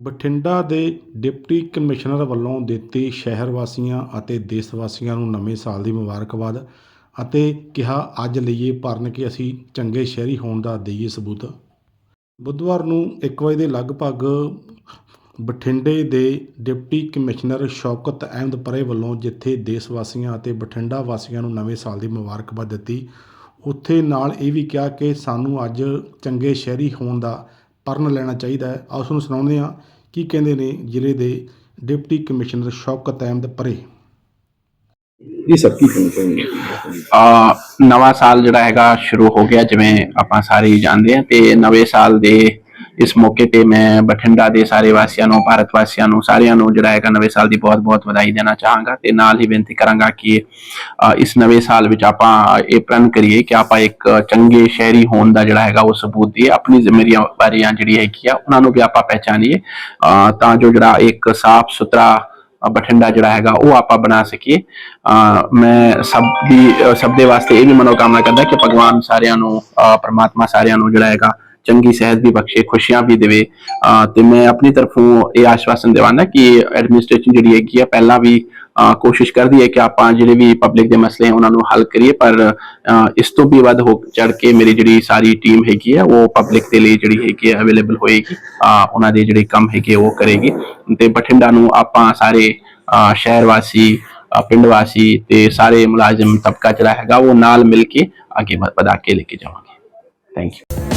ਬਠਿੰਡਾ ਦੇ deputy commissioner ਵੱਲੋਂ ਦਿੱਤੀ ਸ਼ਹਿਰ ਵਾਸੀਆਂ ਅਤੇ ਦੇਸ਼ ਵਾਸੀਆਂ ਨੂੰ ਨਵੇਂ ਸਾਲ ਦੀ ਮੁਬਾਰਕਬਾਦ ਅਤੇ ਕਿਹਾ, ਅੱਜ ਲਈਏ ਭਰਨ ਕਿ ਅਸੀਂ ਚੰਗੇ ਸ਼ਹਿਰੀ ਹੋਣ ਦਾ ਦੇਈਏ ਸਬੂਤ। ਬੁੱਧਵਾਰ ਨੂੰ 1 ਵਜੇ ਦੇ ਲਗਭਗ ਬਠਿੰਡੇ ਦੇ ਡਿਪਟੀ ਕਮਿਸ਼ਨਰ ਸ਼ੌਕਤ ਅਹਿਮਦ ਪਰੇ ਵੱਲੋਂ ਜਿੱਥੇ ਦੇਸ਼ ਵਾਸੀਆਂ ਅਤੇ ਬਠਿੰਡਾ ਵਾਸੀਆਂ ਨੂੰ ਨਵੇਂ ਸਾਲ ਦੀ ਮੁਬਾਰਕਬਾਦ ਦਿੱਤੀ, ਉੱਥੇ ਨਾਲ ਇਹ ਵੀ ਕਿਹਾ ਕਿ ਸਾਨੂੰ ਅੱਜ ਚੰਗੇ ਸ਼ਹਿਰੀ ਹੋਣ ਦਾ ਪਰਨ ਲੈਣਾ ਚਾਹੀਦਾ ਹੈ। ਆਓ ਤੁਹਾਨੂੰ ਸੁਣਾਉਂਦੇ ਹਾਂ ਕੀ ਕਹਿੰਦੇ ਨੇ ਜ਼ਿਲ੍ਹੇ ਦੇ ਡਿਪਟੀ ਕਮਿਸ਼ਨਰ ਸ਼ੌਕਤ ਅਹਿਮਦ ਪਰੇ। ਇਹ ਸਭ ਕੀ ਕਹਿਣਾ ਚਾਹੁੰਦੇ ਆ ਨਵਾਂ ਸਾਲ ਜਿਹੜਾ ਹੈਗਾ ਸ਼ੁਰੂ ਹੋ ਗਿਆ ਜਿਵੇਂ ਆਪਾਂ ਸਾਰੇ ਹੀ ਜਾਣਦੇ ਆ ਤੇ ਨਵੇਂ ਸਾਲ ਦੇ ਇਸ ਮੌਕੇ ਤੇ ਮੈਂ ਬਠਿੰਡਾ ਦੇ ਸਾਰੇ ਵਾਸੀਆਂ ਨੂੰ, ਭਾਰਤ ਵਾਸੀਆਂ ਨੂੰ, ਸਾਰਿਆਂ ਨੂੰ ਜਿਹੜਾ ਹੈਗਾ ਨਵੇਂ ਸਾਲ ਦੀ ਬਹੁਤ-ਬਹੁਤ ਵਧਾਈ ਦੇਣਾ ਚਾਹਾਂਗਾ ਤੇ ਨਾਲ ਹੀ ਬੇਨਤੀ ਕਰਾਂਗਾ ਕਿ ਇਸ ਨਵੇਂ ਸਾਲ ਵਿੱਚ ਆਪਾਂ ਇਹ ਪ੍ਰਣ ਕਰੀਏ ਕਿ ਆਪਾਂ ਇੱਕ ਚੰਗੇ ਸ਼ਹਿਰੀ ਹੋਣ ਦਾ ਜਿਹੜਾ ਹੈਗਾ ਉਹ ਸਬੂਤ ਦਈਏ। ਆਪਣੀ ਜ਼ਿੰਮੇਵਾਰੀਆਂ ਜਿਹੜੀ ਹੈਗੀ ਆ ਉਹਨਾਂ ਨੂੰ ਵੀ ਆਪਾਂ ਪਹਿਚਾਨੀਏ। ਤਾਂ ਜੋ ਜਿਹੜਾ ਇੱਕ ਸਾਫ਼ ਸੁਥਰਾ ਬਠਿੰਡਾ ਜਿਹੜਾ ਹੈਗਾ ਉਹ ਆਪਾਂ ਬਣਾ ਸਕੀਏ। ਮੈਂ ਸਭ ਦੀ, ਸਭ ਦੇ ਵਾਸਤੇ ਇਹ ਵੀ ਮਨੋਕਾਮਨਾ ਕਰਦਾ ਕਿ ਭਗਵਾਨ ਸਾਰਿਆਂ ਨੂੰ ਪਰਮਾਤਮਾ ਸਾਰਿਆਂ ਨੂੰ ਜਿਹੜਾ ਹੈਗਾ ਚੰਗੀ ਸਿਹਤ ਵੀ ਬਖਸ਼ੇ ਖੁਸ਼ੀਆਂ ਵੀ ਦੇਵੇ। ਅ, ਤੇ ਮੈਂ ਆਪਣੀ ਤਰਫੋਂ ਇਹ ਆਸ਼ਵਾਸਨ ਦਿਵਾਨਾ ਕਿ ਐਡਮਿਨਿਸਟ੍ਰੇਸ਼ਨ ਜਿਹੜੀ ਹੈਗੀ ਆ ਪਹਿਲਾਂ ਵੀ ਕੋਸ਼ਿਸ਼ ਕਰਦੀ ਹੈ ਕਿ ਆਪਾਂ ਜਿਹੜੇ ਵੀ ਪਬਲਿਕ ਦੇ ਮਸਲੇ ਉਹਨਾਂ ਨੂੰ ਹੱਲ ਕਰੀਏ। ਪਰ ਇਸ ਤੋਂ ਵੀ ਵੱਧ ਹੋ ਚੜ ਕੇ ਮੇਰੀ ਜਿਹੜੀ ਸਾਰੀ ਟੀਮ ਹੈਗੀ ਹੈ ਉਹ ਪਬਲਿਕ ਦੇ ਲਈ ਜਿਹੜੀ ਹੈਗੀ ਹੈ ਅਵੇਲੇਬਲ ਹੋਏਗੀ। ਉਹਨਾਂ ਦੇ ਜਿਹੜੇ ਕੰਮ ਹੈਗੇ ਉਹ ਕਰੇਗੀ। ਤੇ ਬਠਿੰਡਾ ਨੂੰ ਆਪਾਂ ਸਾਰੇ ਸ਼ਹਿਰ ਵਾਸੀ ਪਿੰਡ ਵਾਸੀ ਤੇ ਸਾਰੇ ਮੁਲਾਜ਼ਮ ਤਬਕਾ ਜਿਹੜਾ ਹੈਗਾ ਉਹ ਨਾਲ ਮਿਲ ਕੇ ਅੱਗੇ ਵ- ਵਧਾ ਕੇ ਲੈ ਕੇ ਜਾਵਾਂਗੇ। Thank you